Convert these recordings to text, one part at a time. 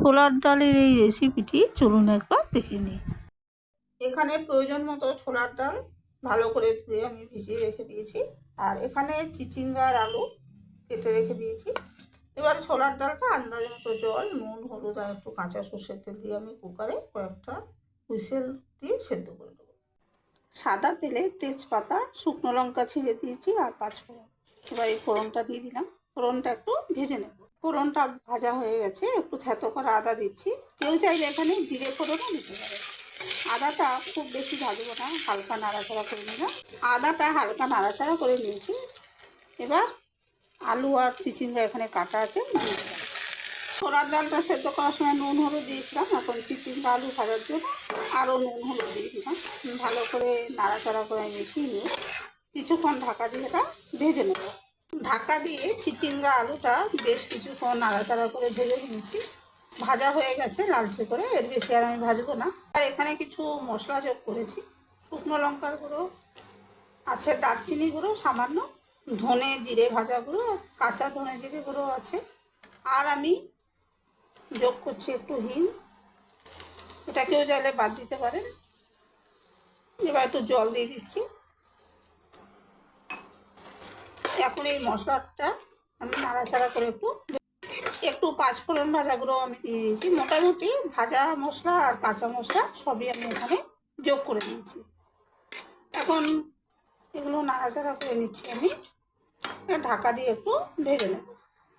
ছোলার ডালের এই রেসিপিটি চলুন একবার দেখে নিই। এখানে প্রয়োজন মতো ছোলার ডাল ভালো করে ধুয়ে আমি ভিজিয়ে রেখে দিয়েছি। আর এখানে চিচিঙ্গা আর আলু কেটে রেখে দিয়েছি। এবার ছোলার ডালটা আন্দাজ মতো জল, নুন, হলুদ আর একটু কাঁচা সর্ষের তেল দিয়ে আমি কুকারে কয়েকটা হুইসেল দিয়ে সেদ্ধ করে দেবো সাদা তেলে তেজপাতা, শুকনো লঙ্কা ছিঁড়ে দিয়েছি আর পাঁচফোড়ন এবার এই ফোড়নটা দিয়ে দিলাম। ফোড়নটা একটু ভেজে নেব। ফোড়নটা ভাজা হয়ে গেছে, একটু থেতো করা আদা দিচ্ছি। কেউ চাইলে এখানে জিরে ফোড়নও দিতে পারে। আদাটা খুব বেশি ভাজবো না, হালকা নাড়াচাড়া করে নিলাম। আদাটা হালকা নাড়াচাড়া করে নিয়েছি। এবার আলু আর চিচিঙ্গা এখানে কাটা আছে ছোলার ডালটা সেদ্ধ করার সময় নুন হলুদ দিয়েছিলাম, এখন চিচিঙ্গা আলু ভাজার জন্য আরও নুন হলুদ দিয়েছিলাম ভালো করে নাড়াচাড়া করে মিশিয়ে নিয়ে কিছুক্ষণ ঢাকা দিয়ে এটা ভেজে নেব। ঢাকা দিয়ে চিচিঙ্গা আলুটা বেশ কিছুক্ষণ নাড়াচাড়া করে ভেজে নিয়েছি। ভাজা হয়ে গেছে লালচে করে, এর বেশি আর আমি ভাজবো না। আর এখানে কিছু মশলা যোগ করেছি। শুকনো লঙ্কার গুঁড়ো, আছে দারচিনি গুঁড়ো সামান্য, ধনে জিরে ভাজা গুঁড়ো, কাঁচা ধনে জিরে গুঁড়ো আছে। আর আমি যোগ করছি একটু হিং। এটা কেউ চাইলে বাদ দিতে পারেন। এবার একটু জল দিয়ে দিচ্ছি। এখন এই মশলাটা আমি নাড়াচাড়া করে একটু একটু পাঁচফোড়ন ভাজাগুলো আমি দিয়ে দিয়েছি। মোটামুটি ভাজা মশলা আর কাঁচা মশলা সবই আমি এখানে যোগ করে দিয়েছি। এখন এগুলো নাড়াচাড়া করে নিচ্ছি আমি। ঢাকা দিয়ে একটু ভেজে নেব।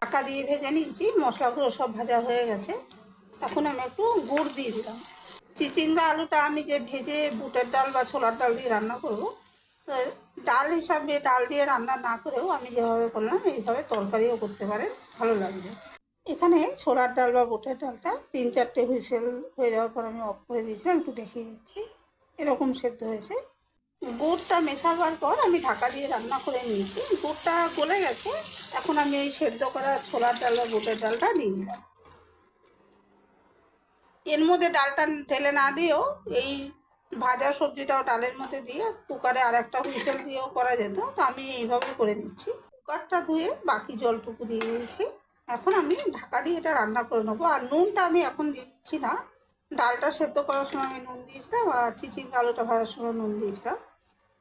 ঢাকা দিয়ে ভেজে নিয়েছি, মশলাগুলো সব ভাজা হয়ে গেছে। এখন আমি একটু গুড় দিয়ে দিলাম। চিচিঙ্গা আলুটা আমি যে ভেজে বুটের ডাল বা ছোলার ডাল দিয়ে রান্না করব ডাল হিসাবে ডাল দিয়ে রান্না না করেও আমি যেভাবে করলাম, এইভাবে তরকারিও করতে পারেন, ভালো লাগবে। এখানে ছোলার ডাল বা বুটের ডালটা তিন চারটে হুইসেল হয়ে যাওয়ার পর আমি অফ করে দিয়েছিলাম, একটু দেখিয়ে দিচ্ছি। এরকম সেদ্ধ হয়েছে। গুড়টা মেশাবার পর আমি ঢাকা দিয়ে রান্না করে নিয়েছি। গুড়টা গলে গেছে, এখন আমি এই সেদ্ধ করা ছোলার ডাল বা বুটের ডালটা দিয়ে দিলাম। এর মধ্যে ডালটা ঢেলে না দিয়েও এই ভাজা সবজিটাও ডালের মধ্যে দিয়ে কুকারে আর একটা হুইসেল দিয়েও করা যেত, তো আমি এইভাবে করে নিচ্ছি। কুকারটা ধুয়ে বাকি জলটুকু দিয়ে দিয়েছি। এখন আমি ঢাকা দিয়ে এটা রান্না করে নেব। আর নুনটা আমি এখন দিচ্ছি না। ডালটা সেদ্ধ করার সময় আমি নুন দিয়েছিলাম আর চিচিং আলুটা ভাজার সময় নুন দিয়েছিলাম।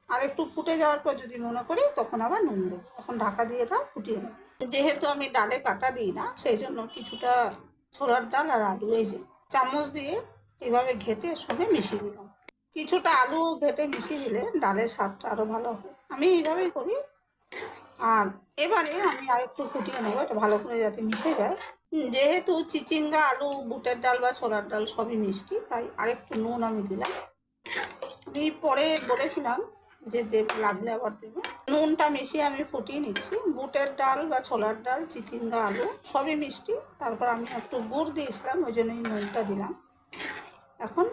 আর একটু ফুটে যাওয়ার পর যদি মনে করি, তখন আবার নুন দেবো। এখন ঢাকা দিয়ে এটা ফুটিয়ে নেব। যেহেতু আমি ডালে কাটা দিই না, সেই জন্য কিছুটা ছোলার ডাল আর আলু, এই যে চামচ দিয়ে এভাবে ঘেটে সঙ্গে মিশিয়ে দিলাম। কিছুটা আলু ঘেটে মিশিয়ে দিলে ডালের স্বাদটা আরও ভালো হয় আমি এইভাবেই করি। আর এবারে আমি আরেকটু ফুটিয়ে নেব, এটা ভালো করে যাতে মিশে যায়। যেহেতু চিচিঙ্গা, আলু, বুটের ডাল বা ছোলার ডাল সবই মিষ্টি, তাই আরেকটু নুন আমি দিলাম। আমি পরে বলেছিলাম যে দেব, লাগলে আবার দেবো। নুনটা মিশিয়ে আমি ফুটিয়ে নিচ্ছি। বুটের ডাল বা ছোলার ডাল, চিচিঙ্গা, আলু সবই মিষ্টি। তারপর আমি একটু গুড় দিয়েছিলাম, ওই জন্যই নুনটা দিলাম। এখন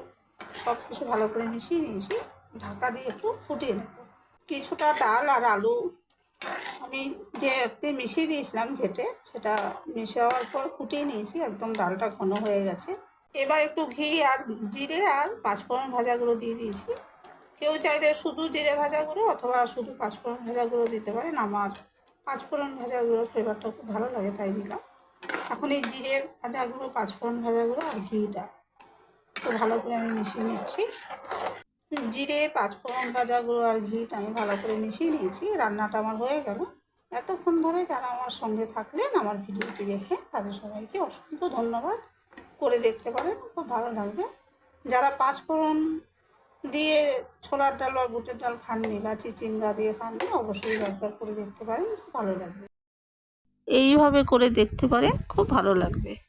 সব কিছু ভালো করে মিশিয়ে নিয়েছি। ঢাকা দিয়ে একটু ফুটিয়ে নেব। কিছুটা ডাল আর আলু আমি যে একটি মিশিয়ে দিয়েছিলাম ঘেটে, সেটা মিশে হওয়ার পর ফুটিয়ে নিয়েছি, একদম ডালটা ঘন হয়ে গেছে। এবার একটু ঘি আর জিরে আর পাঁচফোড়ন ভাজাগুলো দিয়ে দিয়েছি। কেউ চাইলে শুধু জিরে ভাজাগুলো অথবা শুধু পাঁচফোড়ন ভাজাগুলো দিতে পারেন। আমার পাঁচফোড়ন ভাজাগুলো ফ্লেভারটা খুব ভালো লাগে, তাই দিলাম। এখন এই জিরে ভাজাগুলো, পাঁচফোড়ন ভাজাগুলো আর ঘিটা ভালো করে আমি মিশিয়ে নিচ্ছি। জিরে, পাঁচফোড়ন, ভাজা গুঁড়ো আর ঘিটা আমি ভালো করে মিশিয়ে নিয়েছি। রান্নাটা আমার হয়ে গেল। এতক্ষণ ধরে যারা আমার সঙ্গে থাকলেন আমার ভিডিওটি দেখে, তাদের সবাইকে অসংখ্য ধন্যবাদ। করে দেখতে পারেন, খুব ভালো লাগবে। যারা পাঁচফোড়ন দিয়ে ছোলার ডাল বা বুটের ডাল খাননি বা চিচিঙ্গা দিয়ে খাননি, অবশ্যই একবার করে দেখতে পারেন, খুব ভালো লাগবে। এইভাবে করে দেখতে পারেন, খুব ভালো লাগবে।